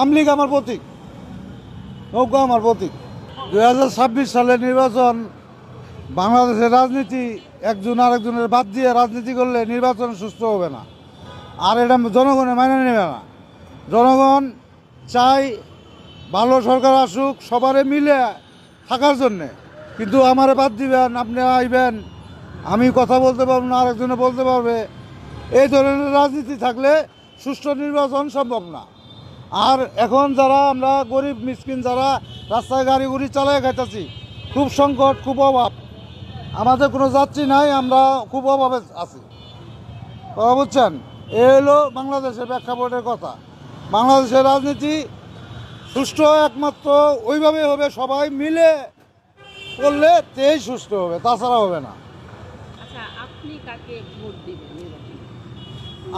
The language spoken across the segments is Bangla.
আমলিগ আমার প্রতীক, নৌকা আমার প্রতীক। দু সালের নির্বাচন, বাংলাদেশের রাজনীতি, একজন আরেকজনের বাদ দিয়ে রাজনীতি করলে নির্বাচন সুস্থ হবে না। আর এটা জনগণে মেনে নেবে না। জনগণ চাই ভালো সরকার আসুক, সবারে মিলে থাকার জন্যে। কিন্তু আমারে বাদ দিবেন, আপনি আইবেন, আমি কথা বলতে পারব না, আরেকজনে বলতে পারবে। এই ধরনের রাজনীতি থাকলে সুষ্ঠু নির্বাচন সম্ভব না। আর এখন যারা আমরা গরিব মিসকিন যারা রাস্তায় গাড়ি গুড়ি চালায় খাইতেছি খুব সংকট খুব অভাব। আমাদের কোনো যাত্রী নাই আমরা খুব অভাবে আছি। কথা বুঝছেন? এ হলো বাংলাদেশের প্রেক্ষাপটের কথা। বাংলাদেশের রাজনীতি সুষ্ঠু একমাত্র ওইভাবে হবে সবাই মিলে করলে তেই সুষ্ঠু হবে তাছাড়া হবে না। আচ্ছা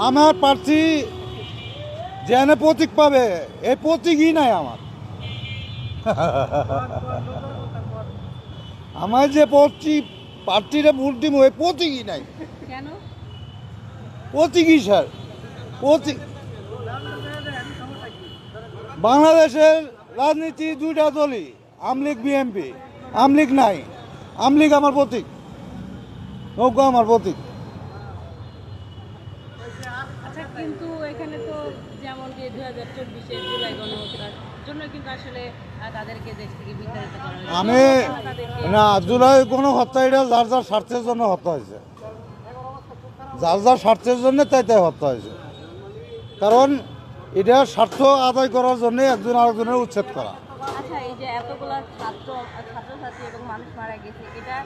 আমার প্রার্থী যেন প্রতীক পাবে এই প্রতীকই নাই আমার। আমার যে প্রতীক প্রার্থীরা ভোট দিব এই প্রতীকই নাই। প্রতীকই স্যার। প্রতীক বাংলাদেশের রাজনীতি দুইটা দলই আমলিগ বিএমপি আমলিগ নাই। আমলিগ আমার প্রতীক। নৌকা আমার প্রতীক। কিন্তু এখানে তো যেমন যে দু হাজার চব্বিশের জুলাই গণহত্যার জন্য কিন্তু আসলে তাদেরকে দেশ থেকে বিতাড়িত করা আমি না জুলাই গণহত্যা হত্যা এটা যার যার স্বার্থের জন্য হত্যা হয়েছে। যার যার স্বার্থের জন্য তাই তাই হত্যা হয়েছে। কারণ এটা স্বার্থ আদায় করার জন্য একজন আরেকজনের উচ্ছেদ করা। যে এতগুলা ছাত্র, ছাত্রছাত্রী এবং মানুষ মারা গেছে, এটা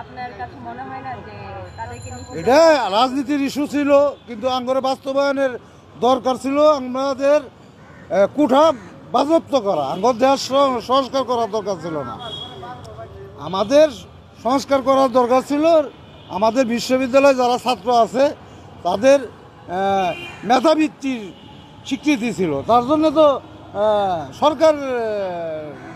আপনার কাছে মনে হয় না যে তাদেরকে এটা রাজনীতির ইস্যু ছিল, কিন্তু আঙ্গরে বাস্তবায়নের দরকার ছিল আমাদের কুঠা বাজপ্ত করা, আঙ্গর দেশ সংস্কার করার দরকার ছিল না। আমাদের সংস্কার করার দরকার ছিল, আমাদের বিশ্ববিদ্যালয়ে যারা ছাত্র আছে, তাদের মেধাবৃত্তির স্বীকৃতি ছিল। তার জন্য তো সরকার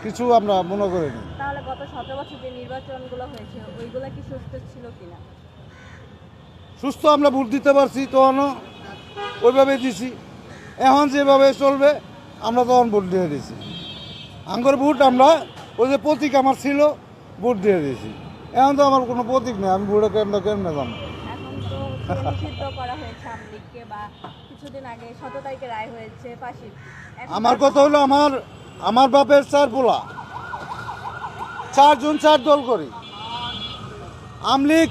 কিছু আমরা মনে করিনি। তাহলে গত সতেরো বছর যে নির্বাচনগুলো হয়েছে ওইগুলা কি সুস্থ ছিল কিনা? সুস্থ আমরা ভোট দিতে পারছি তখনও ওইভাবে দিছি। এখন যেভাবে চলবে আমরা তখন ভোট দিয়ে দিছি। আঙ্গর ভোট আমরা ওই যে প্রতীক আমার ছিল ভোট দিয়ে দিয়েছি এখন তো আমার কোনো প্রতীক নেই আমি ভোটে কেমন কেমনে জানো নিষিদ্ধ করা হয়েছে আমলিগকে বা কিছুদিন আগে তারিখে রায় হয়েছে ফাঁসি আমার কথা হলো আমার আমার বাপের চার পোলা চারজন চার দল করি। আমলিগ